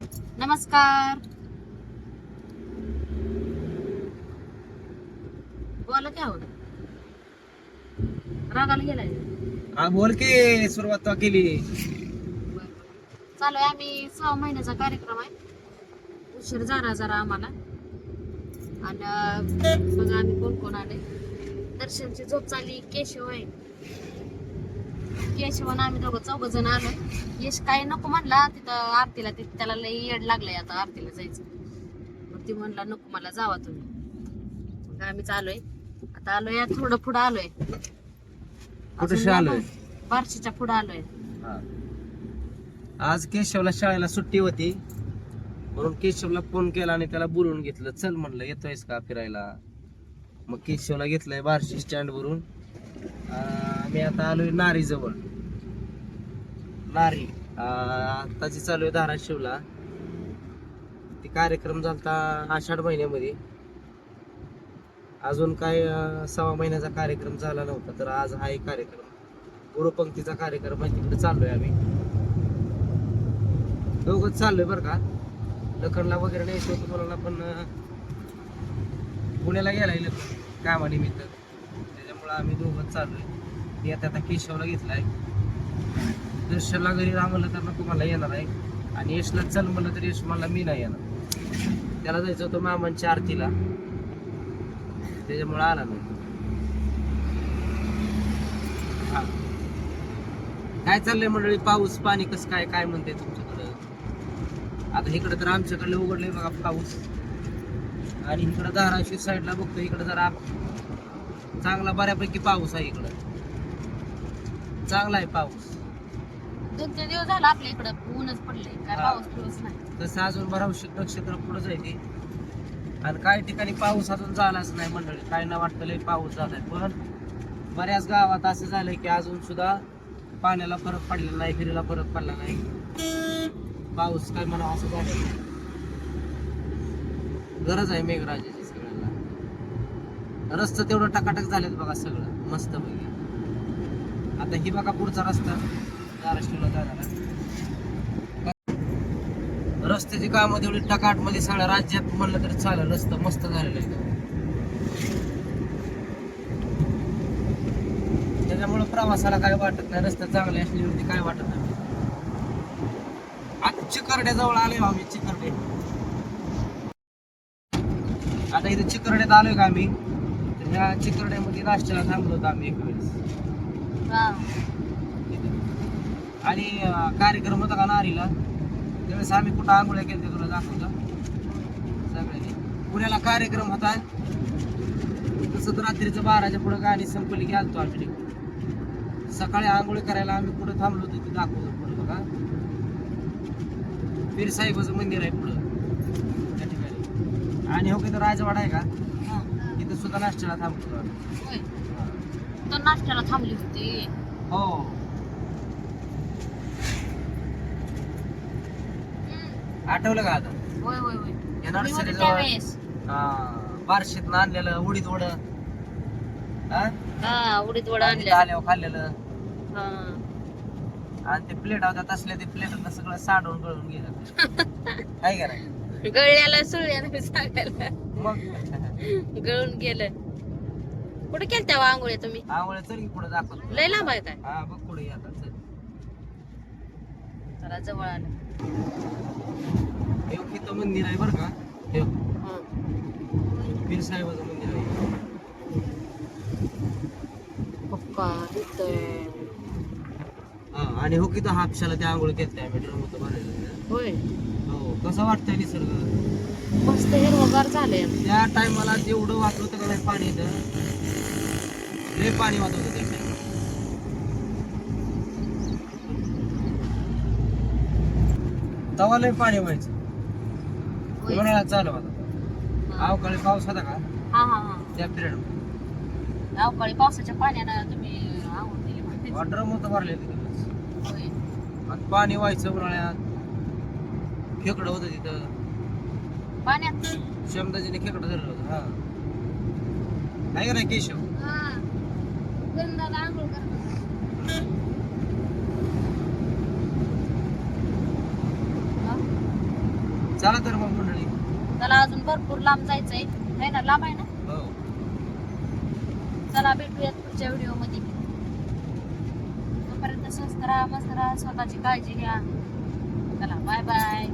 नमस्कार. बोला काय होत रागाला गेलाय. हा बोल की सुरुवात केली. चालू आहे आम्ही सहा महिन्याचा कार्यक्रम आहे. उशीर झाला जरा आम्हाला. आणि बघा आम्ही कोण कोण आले. दर्शनची झोप चालली केशव आहे. आणि आम्ही दोघं चौघ जण आलो. यश काय नको म्हणला तिथं आरतीला तिथं त्याला लई येड लागलंय आता आरतीला जायचं. मग ती म्हणला नको मला जावा तुम्ही. मग आम्ही चाललोय आता आलोय थोडं पुढं आलोय. कुठे आलोय बार्शीच्या पुढं आलोय. आज केशवला शाळेला सुट्टी होती. म्हणून केशवला फोन केला आणि त्याला बोलवून घेतलं चल म्हणलं येतोयस का फिरायला? मग केशवला घेतलंय बार्शी स्टँड वरून. आम्ही आता आलोय नारी जवळ नारी आताची चालू आहे धाराशिवला. ती कार्यक्रम झालता आषाढ महिन्यामध्ये. अजून काय सव्वा महिन्याचा कार्यक्रम झाला नव्हता तर आज हा एक कार्यक्रम. गुरुपंक्तीचा कार्यक्रम आहे तिकडे चाललोय आम्ही. दोघंच चाललोय बरं का. लखनला वगैरे नाही तुम्हाला पण पुण्याला गेलाय लखन कामानिमित्त. त्याच्यामुळं आम्ही दोघंच चाललोय. मी आता आता केशवला घेतलाय. दर्शनला घरी राहा तर नको मला येणार आहे. आणि यशला चल म्हणलं तर यश मला मी नाही येणार. त्याला जायचं होतं मामांच्या आरतीला. त्याच्यामुळे आला नाही. हा. काय चाललंय मंडळी? पाऊस पाणी कसं काय? काय म्हणते तुमच्याकडं? आता इकडं तर आमच्याकडे उघडलंय बघा पाऊस. आणि इकडं धाराशिव साईडला बघतो इकडं जरा चांगला बऱ्यापैकी पाऊस आहे इकडं. चांगला आहे पाऊस. दोन तीन दिवस झाला आपल्या इकडं ऊनच पडले काय हा. पाऊस पिऊस नाही. तसं अजून बराच नक्षत्र पुढं जायते आणि काही ठिकाणी पाऊस अजून झालाच नाही मंडळी. काय ना वाटतं लय पाऊस झालाय. पण बऱ्याच गावात असं झालंय की अजून सुद्धा पाण्याला फरक पडलेला नाही फिरीला फरक पडला नाही. पाऊस काय म्हणा असं झालं गरज आहे मेघराजाची. रस्ता तेवढं टकाटक झालेत बघा सगळं मस्त पैकी आता ही बघा पुढचा रस्ता धाराशिवला जाणारा. रस्त्याची कामं तेवढी टकाटमध्ये सगळ्या राज्यात म्हणलं तरी चालेल रस्ता मस्त झालेला आहे. त्याच्यामुळं प्रवासाला काय वाटत नाही रस्ता चांगले असल्यावरती काय वाटत नाही. आता चिकरड्याजवळ आलोय आम्ही चिकरडे. आता इथे चिकरड्यात आलोय का आम्ही? तर ह्या चिकरड्यामध्ये नाश्त्याला थांबलो होतो आम्ही एक वेळेस. हा. आणि कार्यक्रम होता का नारीला? त्यावेळेस आम्ही कुठं आंघोळ्या केल्या तुला दाखवलं सगळ्यांनी. पुण्याला कार्यक्रम होता. तसं तर रात्रीचं बाराच्या पुढं गाणी संपली की आलतो आम्ही. सकाळी आंघोळी करायला आम्ही कुठं थांबलो होतो ते दाखवतो पुढं बघा. पीर साहेबाचं मंदिर आहे पुढं. त्या ठिकाणी. आणि हो तर राजवाडा आहे का? सुद्धा नाश्त्याला थांबतो आम्ही. होय. तर नाश्त्याला थांबली होती. हो. हम्म. आठवलं का आता? होय होय होय. या तुम्ही होते नर्सरीजवळ त्यावेळेस. बारशेत आणलेलं उडीद वड हा उडीद वडा आणल्या आल्यावर खाल्लेलं. हा. आणि ते प्लेट होत्या तसल्या ते प्लेट सगळं साडून गळून गेलं. काय करायचं गळल्याला सुळल्याला सांगायला मग? गळून गेलं. कुठे केलत्या आंघोळ्या तुम्ही? आवळे चल की पुढे दाखवत. लय लांब आहे काय? हा बघ पुढे ये आता चल. जवळ आलं. हे तिथं मंदिर आहे बरं का? हे हा. पीर साहेबाचं मंदिर आहे. पप्पा तिथं हा आणि हो किती हापशाला त्या आंघोळ घेतल्या आम्ही ड्रम होतं भरायला. होय. हो कसं वाटतंय निसर्ग? मस्त हिरवगार झालंय. त्या टायमाला जेवढं वाचलं होतं का नाही पाणी इथं लय पाणी वाचत होतं. तवा लय पाणी व्हायचं. होय. उन्हाळ्यात चालू हा. अवकाळी पाऊस होता का? हा हा हा. त्या पिरियड अवकाळी पावसाच्या पाण्यानं तुम्ही आंघोळ केली म्हणायचं. वॉटर होतं भरले. आणि पाणी व्हायचं उन्हाळ्यात. खेकडं होतं तिथं. पाण्यात? शमदाजीने खेकडं धरलं होतं. हा. आहे का नाही केशव? हा. गंधाला आंघोळ करतात. हा? चला तर मग मंडळी. त्याला अजून भरपूर लांब जायचंय. आहे ना? लांब आहे ना? हो. चला भेटूयात पुढच्या व्हिडिओमध्ये तोपर्यंत स्वस्त राहा मस्त राहा स्वतःची काळजी घ्या. चला बाय बाय